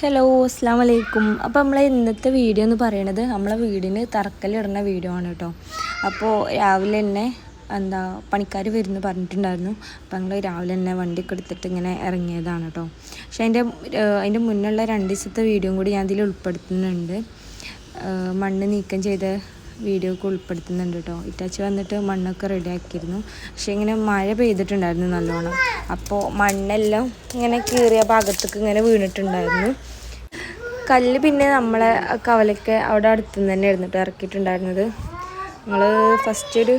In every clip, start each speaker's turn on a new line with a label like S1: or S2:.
S1: Hello അസ്സാം വലൈക്കും അപ്പോൾ നമ്മളെ ഇന്നത്തെ വീഡിയോ എന്ന് പറയണത് നമ്മളെ വീടിന് തറക്കല്ലിടുന്ന വീഡിയോ ആണ് കേട്ടോ അപ്പോൾ രാവിലെ തന്നെ എന്താ പണിക്കാർ വരുന്നു പറഞ്ഞിട്ടുണ്ടായിരുന്നു. അപ്പോൾ ഞങ്ങൾ രാവിലെ തന്നെ വണ്ടിയൊക്കെ എടുത്തിട്ട് ഇങ്ങനെ ഇറങ്ങിയതാണ് കേട്ടോ പക്ഷെ അതിന്റെ അതിന്റെ മുന്നുള്ള രണ്ട് ദിവസത്തെ വീഡിയോയും കൂടി ഞാൻ ഇതിൽ ഉൾപ്പെടുത്തുന്നുണ്ട്. മണ്ണ് നീക്കം ചെയ്ത വീഡിയോ ഒക്കെ ഉൾപ്പെടുത്തുന്നുണ്ട് കേട്ടോ ഇറ്റാച്ചി വന്നിട്ട് മണ്ണൊക്കെ റെഡിയാക്കിയിരുന്നു പക്ഷേ ഇങ്ങനെ മഴ പെയ്തിട്ടുണ്ടായിരുന്നു നല്ലോണം. അപ്പോൾ മണ്ണെല്ലാം ഇങ്ങനെ കീറിയ ഭാഗത്തേക്ക് ഇങ്ങനെ വീണിട്ടുണ്ടായിരുന്നു. കല്ല് പിന്നെ നമ്മളെ കവലയ്ക്ക് അവിടെ അടുത്ത് തന്നെ ഇരുന്നിട്ട് ഇറക്കിയിട്ടുണ്ടായിരുന്നത്. നമ്മൾ ഫസ്റ്റ് ഒരു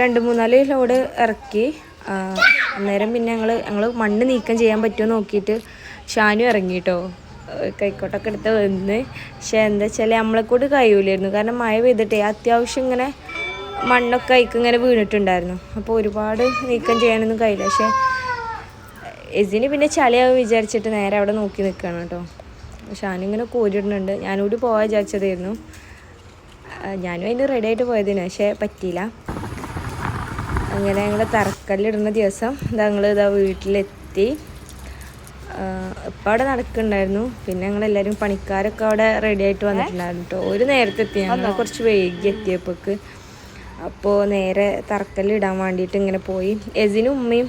S1: രണ്ട് മൂന്നാൽ ലോഡ് ഇറക്കി. അന്നേരം പിന്നെ ഞങ്ങൾ ഞങ്ങൾ മണ്ണ് നീക്കം ചെയ്യാൻ പറ്റുമോ നോക്കിയിട്ട് ഷാനു ഇറങ്ങി കേട്ടോ. കൈക്കോട്ടൊക്കെ എടുത്ത് വന്ന്. പക്ഷേ എന്താ വെച്ചാൽ നമ്മളെ കൂടി കഴിയൂലായിരുന്നു. കാരണം മഴ പെയ്തിട്ടേ അത്യാവശ്യം ഇങ്ങനെ മണ്ണൊക്കെ അയക്ക് ഇങ്ങനെ വീണിട്ടുണ്ടായിരുന്നു. അപ്പോൾ ഒരുപാട് നീക്കം ചെയ്യാനൊന്നും കഴിയില്ല. പക്ഷെ എസിന് പിന്നെ ചളിയാവും വിചാരിച്ചിട്ട് നേരെ അവിടെ നോക്കി നിൽക്കുകയാണ് കേട്ടോ. ഷാനിങ്ങനെ കോരിടുന്നുണ്ട്. ഞാനൂടി പോകാൻ വിചാരിച്ചതായിരുന്നു. ഞാനും അതിന് റെഡി ആയിട്ട് പോയതിന്. പക്ഷേ പറ്റിയില്ല. അങ്ങനെ ഞങ്ങൾ തറക്കല്ലിടുന്ന ദിവസം ഞങ്ങൾ ഇതാ വീട്ടിലെത്തി. ഇപ്പം അവിടെ നടക്കുന്നുണ്ടായിരുന്നു. പിന്നെ ഞങ്ങളെല്ലാവരും പണിക്കാരൊക്കെ അവിടെ റെഡി ആയിട്ട് വന്നിട്ടുണ്ടായിരുന്നു കേട്ടോ. ഒരു നേരത്തെ എത്തി ഞങ്ങൾ കുറച്ച് വൈകി എത്തിയപ്പോക്ക്. അപ്പോൾ നേരെ തറക്കല്ലിടാൻ വേണ്ടിയിട്ട് ഇങ്ങനെ പോയി. എസിനും ഉമ്മയും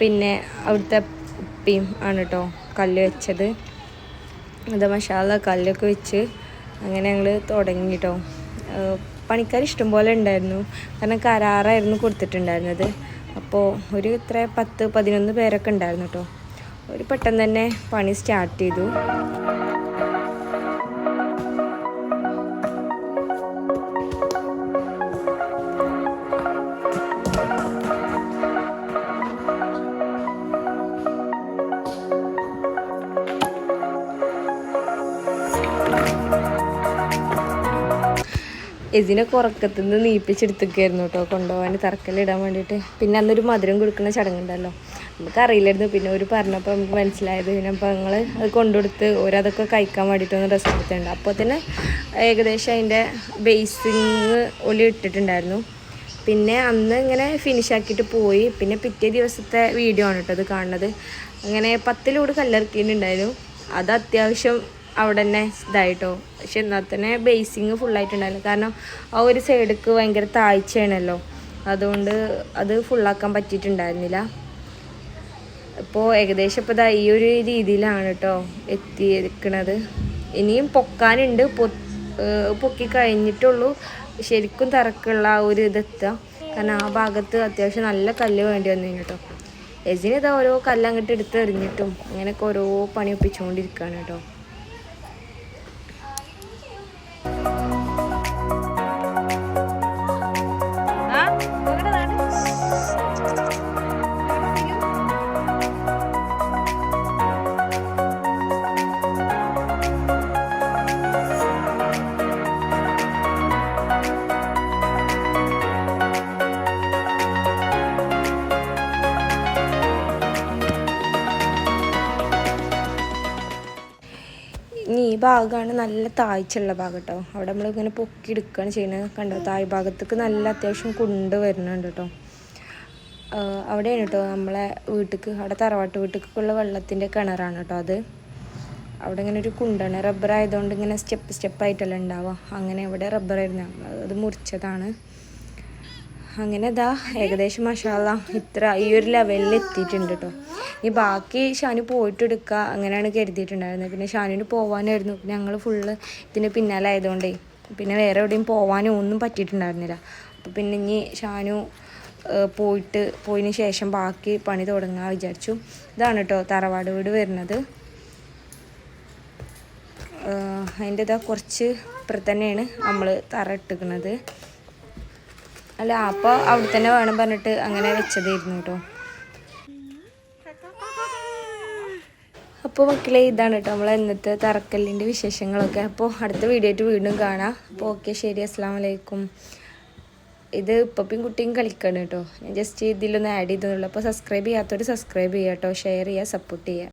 S1: പിന്നെ അവിടുത്തെ ഉപ്പയും ആണ് കേട്ടോ കല്ല് വെച്ചത്. അത് മഷാല കല്ലൊക്കെ വെച്ച് അങ്ങനെ ഞങ്ങൾ തുടങ്ങി കേട്ടോ പണിക്കാർ ഇഷ്ടംപോലെ ഉണ്ടായിരുന്നു. കാരണം കരാറായിരുന്നു കൊടുത്തിട്ടുണ്ടായിരുന്നത്. അപ്പോൾ ഒരു ഇത്ര പത്ത് പതിനൊന്ന് പേരൊക്കെ ഉണ്ടായിരുന്നു കേട്ടോ ഒരു പെട്ടെന്ന് തന്നെ പണി സ്റ്റാർട്ട് ചെയ്തു. എസിനെ ഉറക്കത്തിൽ നിന്ന് നീപ്പിച്ചെടുത്തേക്കായിരുന്നു കേട്ടോ. കൊണ്ടുപോകാൻ തറക്കല്ലിടാൻ വേണ്ടിയിട്ട്. പിന്നെ അന്നൊരു മധുരം കൊടുക്കുന്ന ചടങ്ങുണ്ടല്ലോ. നമുക്കറിയില്ലായിരുന്നു പിന്നെ ഒരു പറഞ്ഞപ്പോൾ നമുക്ക് മനസ്സിലായത് പിന്നെ അപ്പോൾ ഞങ്ങൾ അത് കൊണ്ടുകൊടുത്ത് ഓരതൊക്കെ കഴിക്കാൻ വേണ്ടിയിട്ടൊന്ന് റെസ്റ്റ് എടുത്തിട്ടുണ്ട്. അപ്പോൾ തന്നെ ഏകദേശം അതിന്റെ ബേസിങ് ഒലി ഇട്ടിട്ടുണ്ടായിരുന്നു. പിന്നെ അന്ന് ഇങ്ങനെ ഫിനിഷ് ആക്കിയിട്ട് പോയി. പിന്നെ പിറ്റേ ദിവസത്തെ വീഡിയോ ആണ് കേട്ടോ അത് കാണുന്നത്. അങ്ങനെ പത്തിലൂടെ കല്ലിറക്കിയിട്ടുണ്ടായിരുന്നു അത് അത്യാവശ്യം അവിടെ തന്നെ ഇതായിട്ടോ. പക്ഷെ എന്നാൽ തന്നെ ബേസിങ് ഫുള്ളായിട്ടുണ്ടായിരുന്നു കാരണം ആ ഒരു സൈഡിക്ക് ഭയങ്കര താഴ്ചയാണല്ലോ അതുകൊണ്ട് അത് ഫുള്ളാക്കാൻ പറ്റിയിട്ടുണ്ടായിരുന്നില്ല. ഇപ്പോൾ ഏകദേശം ഇപ്പോൾ ഇതാ ഈ ഒരു രീതിയിലാണ് കേട്ടോ എത്തിയിരിക്കണത്. ഇനിയും പൊക്കാനുണ്ട്. പൊ പൊക്കി കഴിഞ്ഞിട്ടുള്ളൂ. ശരിക്കും തിരക്കുള്ള ആ ഒരു ഇതെത്തുക കാരണം ആ ഭാഗത്ത് അത്യാവശ്യം നല്ല കല്ല് വേണ്ടി വന്നു കേട്ടോ. എസിന് ഇതാ ഓരോ കല്ലങ്ങോട്ട് എടുത്ത് എറിഞ്ഞിട്ടും അങ്ങനെയൊക്കെ ഓരോ പണി ഒപ്പിച്ചുകൊണ്ടിരിക്കുകയാണ് കേട്ടോ. ഭാഗമാണ് നല്ല താഴ്ചയുള്ള ഭാഗം കേട്ടോ അവിടെ നമ്മളിങ്ങനെ പൊക്കി എടുക്കുകയാണ് ചെയ്യുന്നത് കണ്ടോ? താഴ് ഭാഗത്തേക്ക് നല്ല അത്യാവശ്യം കുണ്ട് വരുന്നുണ്ട് കേട്ടോ. അവിടെയാണ് കേട്ടോ നമ്മളെ വീട്ടിക്ക് അവിടെ തറവാട്ട് വീട്ടിലേക്കുള്ള വെള്ളത്തിന്റെ കിണറാണ് കേട്ടോ അത്. അവിടെ ഇങ്ങനെ ഒരു കുണ്ടാണ്. റബ്ബർ ആയതുകൊണ്ട് ഇങ്ങനെ സ്റ്റെപ്പ് സ്റ്റെപ്പായിട്ടല്ല ഉണ്ടാവുക. അങ്ങനെ ഇവിടെ റബ്ബർ ആയിരുന്നു. അത് മുറിച്ചതാണ്. അങ്ങനെ ഇതാ ഏകദേശം മഷാല ഇത്ര ഈ ഒരു ലെവലിൽ എത്തിയിട്ടുണ്ട് കേട്ടോ ഇനി ബാക്കി ഷാനു പോയിട്ട് എടുക്കുക അങ്ങനെയാണ് കരുതിയിട്ടുണ്ടായിരുന്നത് പിന്നെ ഷാനുവിന് പോകാനായിരുന്നു പിന്നെ ഞങ്ങൾ ഫുള്ള് ഇതിന് പിന്നാലെ ആയതുകൊണ്ടേ പിന്നെ വേറെ എവിടെയും പോവാനോ ഒന്നും പറ്റിയിട്ടുണ്ടായിരുന്നില്ല. അപ്പോൾ പിന്നെ ഇനി ഷാനു പോയിട്ട് പോയതിന് ശേഷം ബാക്കി പണി തുടങ്ങാൻ വിചാരിച്ചു. ഇതാണ് കേട്ടോ തറവാട് വീട് വരുന്നത്. അതിന്റെ ഇതാ കുറച്ച് ഇപ്പുറത്ത് തന്നെയാണ് നമ്മൾ തറ ഇട്ടിക്കുന്നത് അല്ല അപ്പോൾ അവിടെ തന്നെ വേണം പറഞ്ഞിട്ട് അങ്ങനെ വെച്ചതായിരുന്നു കേട്ടോ അപ്പോൾ മക്കളെ ഇതാണ് കേട്ടോ നമ്മളെ ഇന്നത്തെ തറക്കല്ലിന്റെ വിശേഷങ്ങളൊക്കെ. അപ്പോൾ അടുത്ത വീഡിയോ ആയിട്ട് വീണ്ടും കാണാം. അപ്പോൾ ഓക്കെ ശരി. അസ്സാം വലൈക്കും ഇത് ഇപ്പപ്പിയും കുട്ടിയും കളിക്കണം കേട്ടോ ഞാൻ ജസ്റ്റ് ഇതിലൊന്ന് ആഡ് ചെയ്തെന്നുള്ളൂ അപ്പോൾ സബ്സ്ക്രൈബ് ചെയ്യാത്തവർ സബ്സ്ക്രൈബ് ചെയ്യാം കേട്ടോ ഷെയർ ചെയ്യുക സപ്പോർട്ട് ചെയ്യുക